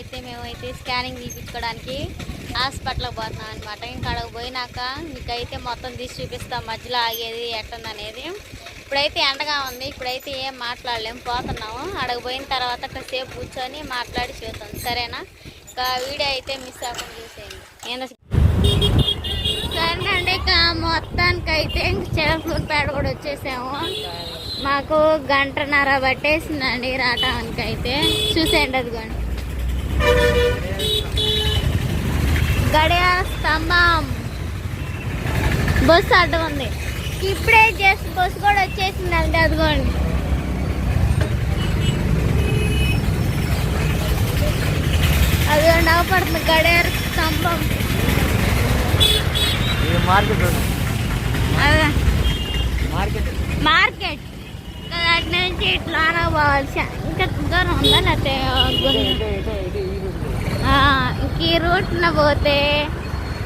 అయితే మేమైతే స్కానింగ్ తీపించుకోవడానికి హాస్పిటల్కి పోతున్నాం అనమాట ఇంకా అక్కడికి పోయినాక మీకైతే మొత్తం తీసి చూపిస్తాం మధ్యలో ఆగేది ఎట్టుందనేది ఇప్పుడైతే ఎండగా ఉంది. ఇప్పుడైతే ఏం మాట్లాడలేము పోతున్నాము. అక్కడికి పోయిన తర్వాత కాసేపు కూర్చొని మాట్లాడి చూద్దాం. సరేనా? ఇంకా వీడియో అయితే మిస్ అవ్వకుండా చూసేయండి. నేను సరేనండి. ఇక మొత్తానికి అయితే ఇంక కూడా వచ్చేసాము. మాకు గంటన్నర పట్టేసిందండి రావటానికి అయితే చూసేయండి అదిగోండి. గడియార స్తంభం బస్సు అడ్డం ఉంది. ఇప్పుడే జస్ట్ బస్సు కూడా వచ్చేసిందండి అదిగోండి. అదిగోండి అవపడుతుంది గడియార స్తంభం మార్కెట్ మార్కెట్. మార్కెట్. అటు నుంచి ఇట్లా పోవాలి చ- ఇంకా దూరం ఉందా లేకపోతే ఈ ఇంక రూట్న పోతే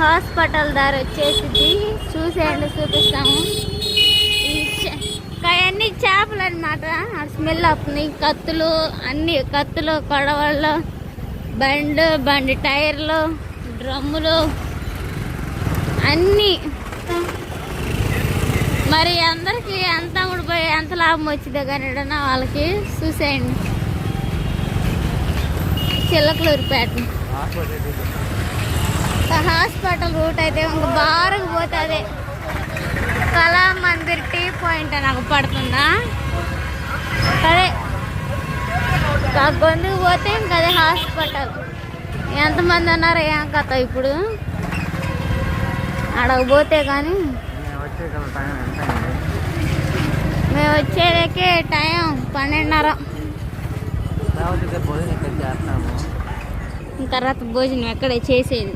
హాస్పిటల్ దారి వచ్చేసింది చూసేయండి చూపిస్తాము. అవన్నీ చేపలు అనమాట స్మెల్ వస్తుంది. కత్తులు అన్ని కత్తులు కొడవళ్ళు బండి బండి టైర్లు డ్రమ్ములు అన్నీ. మరి అందరికి ఎంత అమ్ముడుపోయి ఎంత లాభం వచ్చిందో కానీ వాళ్ళకి చూసేయండి. చిల్లకలూరిపేట హాస్పిటల్ రూట్ అయితే ఇంక బారుకు పోతుంది. కళా మందిర్ టీ పాయింట్ నాకు పడుతుందా? అదే గొంతుకు పోతే ఇంక అదే హాస్పిటల్. ఎంతమంది అన్నారు ఏం కథ ఇప్పుడు? అడగ పోతే కానీ? మేము వచ్చేదకే టైం పన్నెండున్నర. తర్వాత భోజనం ఎక్కడే చేసేది?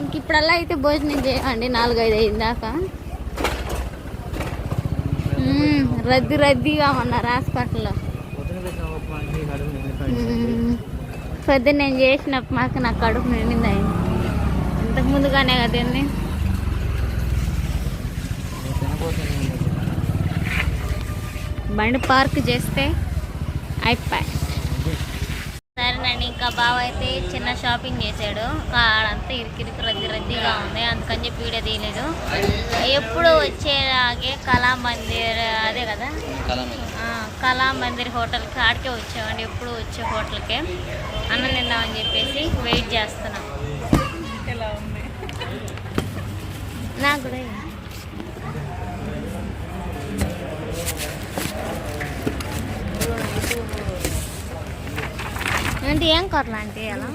ఇంక ఇప్పుడల్లా అయితే భోజనం చేయండి నాలుగైదు అయిన దాకా. రద్దీ రద్దీగా ఉన్నారు హాస్పిటల్లో. పొద్దున్న నేను చేసినప్పుడు మాకు నాకు కడుపు నిండింది అయింది ఇంతకు ముందుగానే కదండి బండి పార్క్ చేస్తే అయిపోయి. సరేనండి ఇంకా బావ అయితే చిన్న షాపింగ్ చేశాడు. ఆడంతా ఇరికిరికి రద్దీ రద్దీగా ఉంది. అందుకని చెప్పి వీడియో తీయలేదు. ఎప్పుడు వచ్చేలాగే కళామందిర్ అదే కదా? ఆ, కళామందిర్ హోటల్కి ఆడికే వచ్చామండి. ఎప్పుడు వచ్చే హోటల్కే. అన్నం తిందామని చెప్పేసి వెయిట్ చేస్తున్నాం. నాకు కూడా ఇవ్వు. అంటే ఏం కూరలు అంటే అలా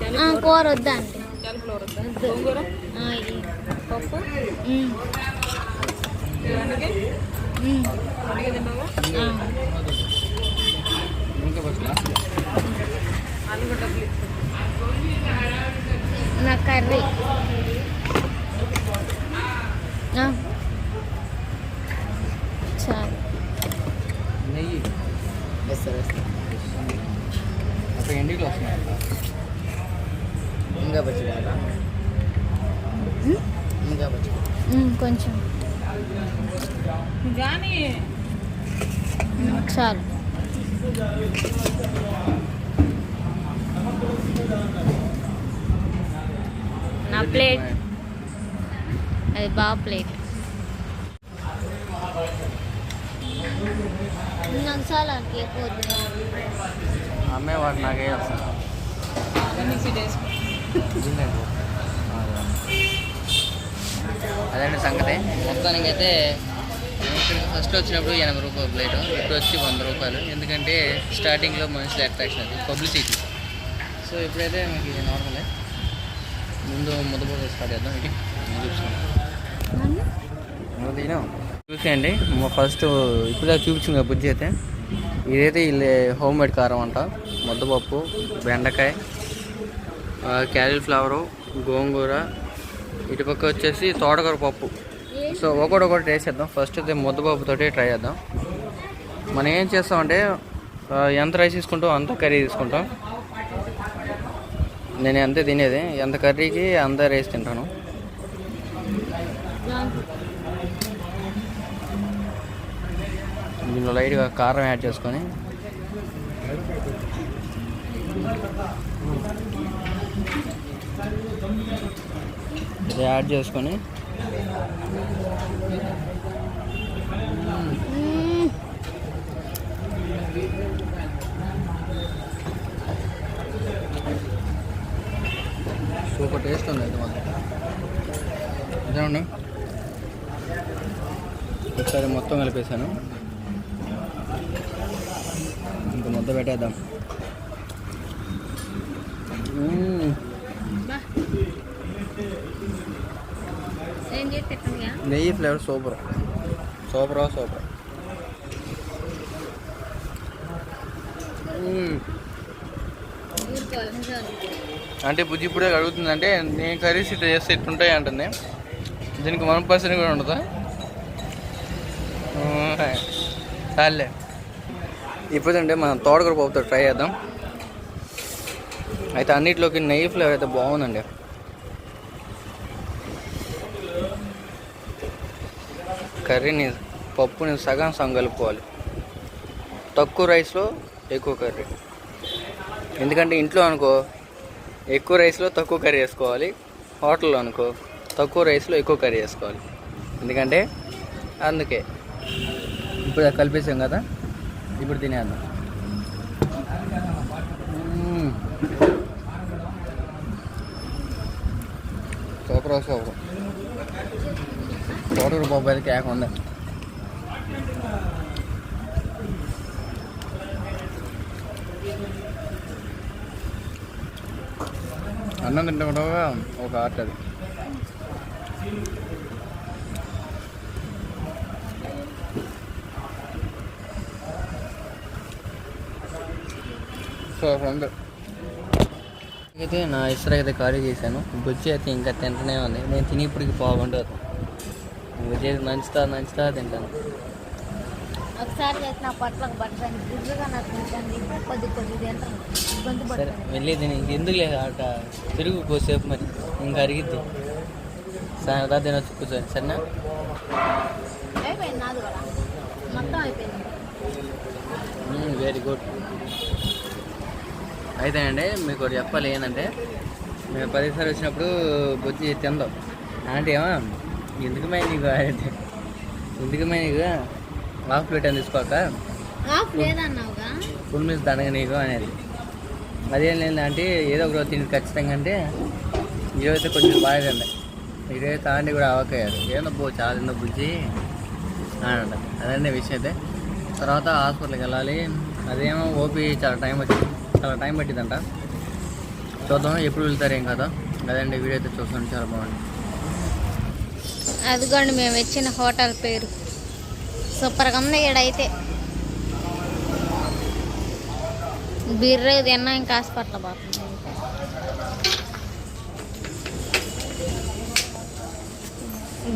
అందుకే కూర వద్దా? అంటే పప్పు నా కర్రీ ఆ. చాలు నెయ్యి వేస్తా వేస్తా ఒక ఎండిలో వస్తున్నాయి ఇంకా పచ్చిగా ఉమ్. ఇంకా పచ్చిగా ఉమ్, కొంచెం ఉమ్, చాలు నా ప్లేట్. అది బాగా ప్లేట్. నాకు చాలా ఎక్కువ వద్దు. అమ్మే వాడు నాకే వస్తాను అదండి సంగతి? మొత్తానికైతే ఫస్ట్ వచ్చినప్పుడు ఎనభై రూపాయలు ప్లేట్ ఇప్పుడు వచ్చి వంద రూపాయలు. ఎందుకంటే స్టార్టింగ్లో మనుషుల అట్రాక్షన్ అది పబ్లిసిటీ సో ఇప్పుడైతే మీకు ఇది నార్మలే ముందు ముద్దపోతే స్టార్ట్ చేద్దాం. ఇది చూసేయండి ఫస్ట్ ఇప్పుడే చూపించింది బుజ్జి అయితే. ఇదైతే వీళ్ళ హోమ్ మేడ్ కారం అంట. ముద్దపప్పు బెండకాయ క్యాలీఫ్లవరు గోంగూర. ఇటు పక్క వచ్చేసి తోటకూర పప్పు. సో ఒకటి ఒకటి ట్రై చేద్దాం. ఫస్ట్ అయితే ముద్దపప్పుతోటి ట్రై చేద్దాం. మనం ఏం చేస్తామంటే ఎంత రైస్ తీసుకుంటాం అంత కర్రీ తీసుకుంటాం. నేను అంతే తినేది. ఎంత కర్రీకి అంత రైస్ తింటాను. దీనిలో లైట్గా కారం యాడ్ చేసుకొని. యాడ్ చేసుకొని మ్మ్. సూపర్ టేస్ట్ ఉంది ఇది మాత్రం ఇదేమండి ఒకసారి మొత్తం కలిపేసాను ఇంకా మొత్తం పెట్టేద్దాం నెయ్యి ఫ్లేవర్ సూపర్. సూపరా సూపర్. అంటే బుజ్జి ఇప్పుడే అడుగుతుందంటే నేను కర్రీస్ ఇట్లా చేస్తే ఇట్లుంటాయి అంటుంది. దీనికి వన్ పర్సెంట్ కూడా ఉండదా చాలే ఇప్పుడంటే మనం తోటకూర పప్పుతో ట్రై చేద్దాం. అయితే అన్నిటిలోకి నెయ్యి ఫ్లేవర్ అయితే బాగుందండి. కర్రీని పప్పుని సగం సగం కలుపుకోవాలి. తక్కువ రైస్లో ఎక్కువ కర్రీ. ఎందుకంటే ఇంట్లో అనుకో ఎక్కువ రైస్లో తక్కువ కర్రీ వేసుకోవాలి. హోటల్లో అనుకో తక్కువ రైస్లో ఎక్కువ కర్రీ వేసుకోవాలి. ఎందుకంటే అందుకే. ఇప్పుడు కలిపేసాం కదా ఇప్పుడు తినేద్దాం. మ్మ్. Super super. తోటకూర పప్పు ఉంది. అన్నం తింటే కూడా ఒక ఆర్ట్ అది. సో ఫ్రెండ్ అయితే నా ఇసురు అయితే ఖాళీ చేశాను. బుజ్జి అయితే ఇంకా తింటూనే ఉంది. నేను తిని ఇప్పటికి బాగుంటుంది బుజ్జి అయితే నంచుతా నంచుతా తింటాను. ఒకసారి చేసిన పట్లకు పట్టడానికి గుర్రుగా నాకు కొద్ది కొద్ది తింటాను. సరే పడుతుంది వెళ్ళి తిని. ఎందుకు లేదు ఆట తిరుగు కోసేపు మరి. ఇంకా అరిగిద్ది. సాయంత్రం తినొచ్చు కూర్చొని సరేనా? అయిపోయింది నాది కూడా. మొత్తం అయిపోయింది. వెరీ గుడ్ అయితే అండి మీకు ఒకటి చెప్పాలి ఏంటంటే మేము పదిసారి వచ్చినప్పుడు బుజ్జి తిందాం. అంటే ఏమో ఎందుకమే నీకు అంటే ఎందుకమే నీకు? హాఫ్ ప్లేట్ అని తీసుకోక? ఫుల్ మీల్స్ దండగా నీకు అనేది. అదేం లేదంటే ఏదో ఒక రోజు తిండి ఖచ్చితంగా అంటే ఈరోజైతే కొంచెం బాగా తింది. ఈరోజు తాండి కూడా అవకయ్యారు ఏందో పో చాలా తిందో బుజ్జి. అని అంట అదండి విషయం అయితే. తర్వాత హాస్పిటల్కి వెళ్ళాలి. అదేమో ఓపీ చాలా టైం వచ్చింది. చాలా టైం పట్టిందంట. చూద్దాం ఎప్పుడు వెళ్తారు ఏం కదా అదండి వీడియో అయితే చూస్తాను చాలా బాగుంది. అదిగోండి మేము ఇచ్చిన హోటల్ పేరు. సూపర్గా ఉంది ఈడైతే. బిర్రే తిన్నా ఇంకా హాస్పిటల్ పోతుంది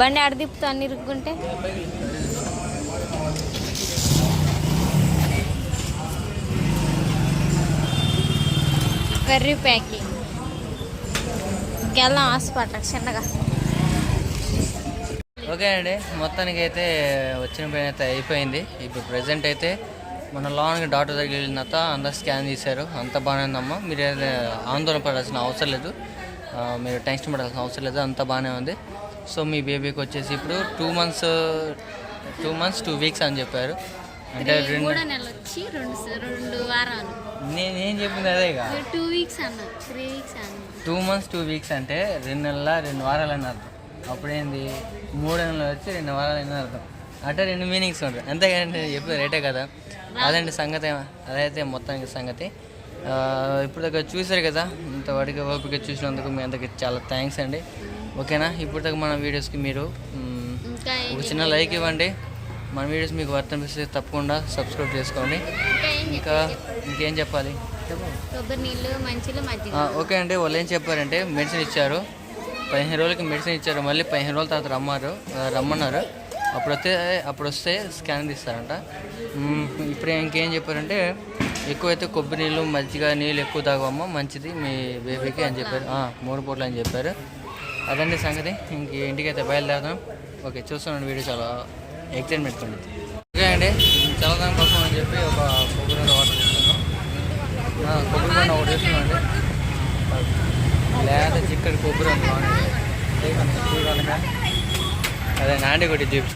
బండి ఆడ తిప్పుతా అన్ని ఇరుక్కుంటే. Curry packing. ఇంకెళ్దాం హాస్పిటల్ చిన్నగా. ఓకే అండి మొత్తానికి అయితే వచ్చిన పైన అయితే అయిపోయింది. ఇప్పుడు ప్రజెంట్ అయితే మన లోన్కి డాక్టర్ దగ్గరికి వెళ్ళిన తర్వాత అందరు స్కాన్ చేశారు. అంత బాగానే ఉందమ్మా. మీరు ఆందోళన పడాల్సిన అవసరం లేదు. మీరు టెన్షన్ పడాల్సిన అవసరం లేదు. అంత బాగానే ఉంది. సో మీ బేబీకి వచ్చేసి ఇప్పుడు two months two months two weeks అని చెప్పారు. అంటే రెండు మూడో నెల వచ్చి రెండు రెండు వారాలు. నేను ఏం చెప్పింది అదే టూ వీక్స్ అన్నా త్రీ వీక్స్ అన్నా టూ మంత్స్ టూ వీక్స్ అంటే రెండు నెలల రెండు వారాలు అని అర్థం. అప్పుడేంది మూడు నెలలు వచ్చి రెండు వారాలు అని అర్థం. అంటే రెండు మీనింగ్స్ ఉంటాయి. అంతేగాని చెప్పేది రేటే కదా? అదండి సంగతి? అదైతే మొత్తానికి సంగతి. ఇప్పుడు దాకా చూసారు కదా? ఇంతవాడికి ఓపిక చూసినందుకు మీ అందరికి చాలా థ్యాంక్స్ అండి. ఓకేనా? ఇప్పుడు దాకా మన వీడియోస్కి మీరు ఒక చిన్న లైక్ ఇవ్వండి. మన వీడియోస్ మీకు వర్తింపిస్తే తప్పకుండా సబ్స్క్రైబ్ చేసుకోండి. ఇంకా ఇంకా చెప్పాలి? ఓకే అండి. వాళ్ళు ఏం చెప్పారంటే మెడిసిన్ ఇచ్చారు. పదిహేను రోజులకి మెడిసిన్ ఇచ్చారు. మళ్ళీ పదిహేను రోజుల తర్వాత రమ్మారు. రమ్మన్నారు. అప్పుడు వస్తే అప్పుడు వస్తే స్కాన్ తీస్తారంట. ఇప్పుడు ఇంకేం చెప్పారంటే ఎక్కువైతే కొబ్బరి నీళ్ళు మజ్జిగ నీళ్ళు ఎక్కువ తాగమ్మా మంచిది మీ బేబీకి అని చెప్పారు. మూడు పూటలు అని చెప్పారు. అదండి సంగతి. ఇంక ఇంటికి అయితే బయలుదేరదాం. ఓకే చూస్తున్నాను వీడియో చాలా ఎక్స్టెండ్ ఉంది ఓకే అండి. చల్లదనం కోసం అని చెప్పి ఒక కొబ్బరి నీళ్ళు వాటర్ తీసుకున్నాం. కొబ్బరి బండ ఒకటి తీసుకున్నాం లేదా చిక్కడి కొబ్బరి అని బాగుంది అదే నాండి కొట్టి చూపి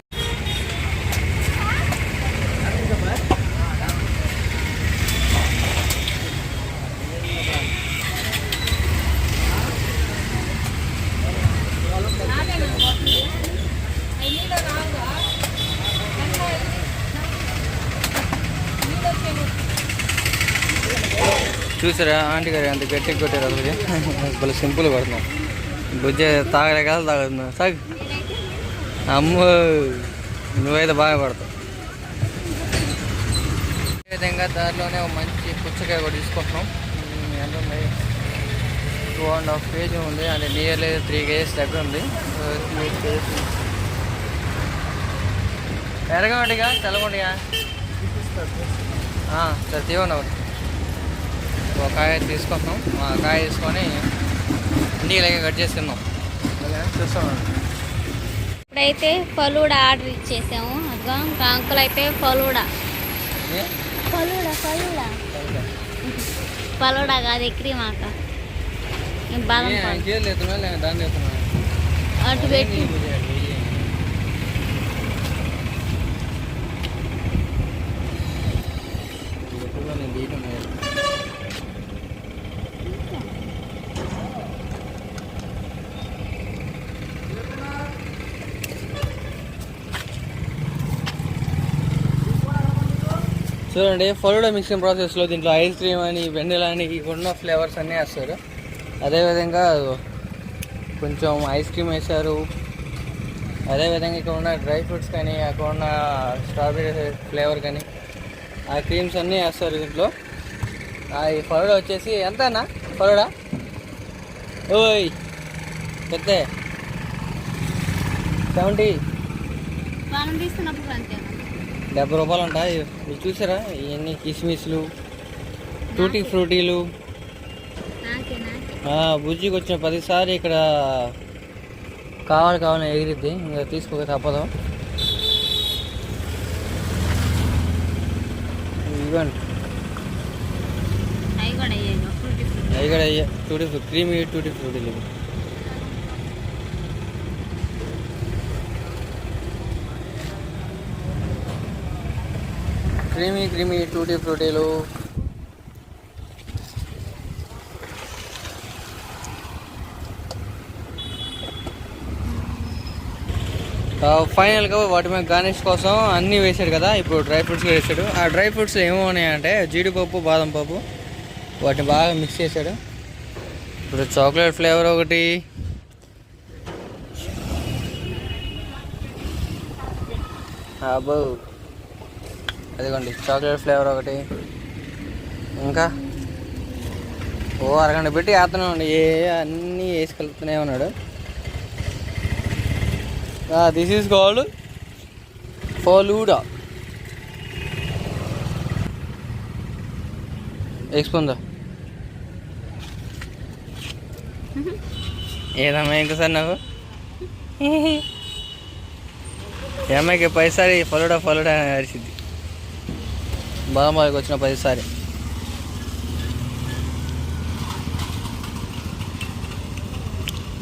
చూసారా? ఆంటీ గారు అంత గట్టి కొట్టారు అసలు. భలే సింపుల్ కొడుతున్నాం బుజ్జ తాగలే కదా తాగుతున్నా తాగు అమ్మో నువ్వైతే బాగా పడతావు అదే విధంగా దారిలోనే ఒక మంచి పుచ్చకాయ కూడా తీసుకుంటున్నాం. ఎంత ఉంది? టూ అండ్ హాఫ్ కేజీ ఉంది. అంటే నియర్లీ త్రీ కేజీస్ దగ్గర ఉంది. ఎరగమండిగా తెల్లగొండిగా? సరే తీవండి ఒకటి ఒక కాయ తీసుకుంటున్నాం ఆ కాయ తీసుకొని లేక కట్ చేసుకుందాం ఓకేనా చూస్తాం. ఇప్పుడైతే ఫలూడా ఆర్డర్ ఇచ్చేసాము. అదిగో ఇంకా అంకుల్ అయితే ఫలూడా. ఫలూడా ఫలూడా. ఫలూడా. కాదు బాదం లేదా దాన్ని ఎత్తున్నా అటు పెట్టి నేను తీయటం లేదు చూడండి ఫలుడా మిక్సింగ్ ప్రాసెస్లో దీంట్లో ఐస్ క్రీమ్ అని వెన్నెలా అని ఉన్న ఫ్లేవర్స్ అన్నీ వేస్తారు. అదేవిధంగా కొంచెం ఐస్ క్రీమ్ వేశారు. అదేవిధంగా ఇక్కడ ఉన్న డ్రై ఫ్రూట్స్ కానీ అక్కడ ఉన్న స్ట్రాబెరీ ఫ్లేవర్ కానీ ఆ క్రీమ్స్ అన్నీ వేస్తారు దీంట్లో. ఆ ఈ ఫలుడా వచ్చేసి ఎంత అన్న ఫలుడా? ఓయ్ పెద్ద. సెవెంటీ. తీసుకున్నప్పుడు అంతే. డెబ్బై రూపాయలు ఉంటాయి మీరు చూసారా? ఇవన్నీ కిస్మిస్లు టూటీ ఫ్రూటీలు. బుజ్జికి వచ్చిన ప్రతిసారి ఇక్కడ కావాలి కావాలని ఎగిరిద్ది. ఇంకా తీసుకోక తప్పదు. ఇవ్వండి. అవి కూడా అవి అయ్యే టూటీ ఫ్రూట్ క్రీమీ టూటీ ఫ్రూటీలు. ఇవి. క్రీమీ క్రీమీ టూటీ ఫ్రూటీలు. ఫైనల్గా వాటి మీద గార్నిష్ కోసం అన్నీ వేసాడు కదా ఇప్పుడు డ్రై ఫ్రూట్స్ కూడా వేసాడు ఆ డ్రై ఫ్రూట్స్ ఏమో ఉన్నాయంటే జీడిపప్పు బాదం పప్పు వాటిని బాగా మిక్స్ చేశాడు. ఇప్పుడు చాక్లెట్ ఫ్లేవర్ ఒకటి. అబ్బో. అదిగోండి చాక్లెట్ ఫ్లేవర్ ఒకటి. ఇంకా? ఓ అరగంట పెట్టి వేస్తూనే ఉండి ఏ అన్నీ వేసుకెళ్తూనే ఉన్నాడు. దిస్ ఈజ్ కాల్డ్ ఫోలూడా వేసుకుందా ఏదమ్మా ఇంకోసారి నాకు? ఏమైకి పైసారి ఫలుడా ఫలుడా అని అరిచింది. బాదంబాయికి వచ్చిన ప్రతిసారి.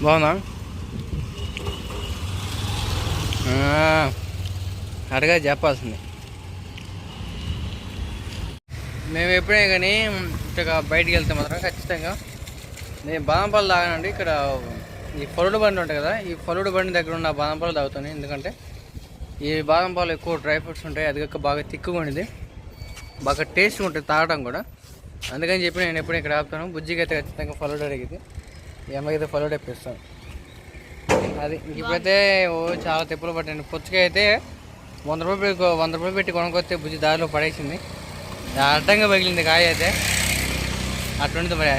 బాగుందా? అడగా చెప్పాల్సింది. మేము ఎప్పుడే కానీ ఇట్లా బయటికి వెళ్తే మాత్రం ఖచ్చితంగా నేను బాదంపాలు తాగానండి. ఇక్కడ ఈ ఫలుడు బండి ఉంటుంది కదా ఈ ఫలుడు బండి దగ్గర ఉన్న బాదంపాలు తాగుతాను. ఎందుకంటే ఈ బాదంపాలు ఎక్కువ డ్రై ఫ్రూట్స్ ఉంటాయి అది బాగా తిక్కుగా ఉండేది బాగా టేస్ట్ ఉంటుంది తాగడం కూడా. అందుకని చెప్పి నేను ఎప్పుడు ఇక్కడ ఆపుతాను. బుజ్జికి అయితే ఖచ్చితంగా ఫలో అడిగింది ఈ అమ్మకైతే ఫలో ఇప్పిస్తాను అది ఇంక ఇప్పుడైతే ఓ చాలా తిప్పులు పట్టాను పుచ్చకాయ అయితే వంద రూపాయలు వంద రూపాయలు పెట్టి కొనుక్కొస్తే బుజ్జి దారిలో పడేసింది. అడ్డంగా పగిలింది కాయ అయితే. అటువంటిది మరి.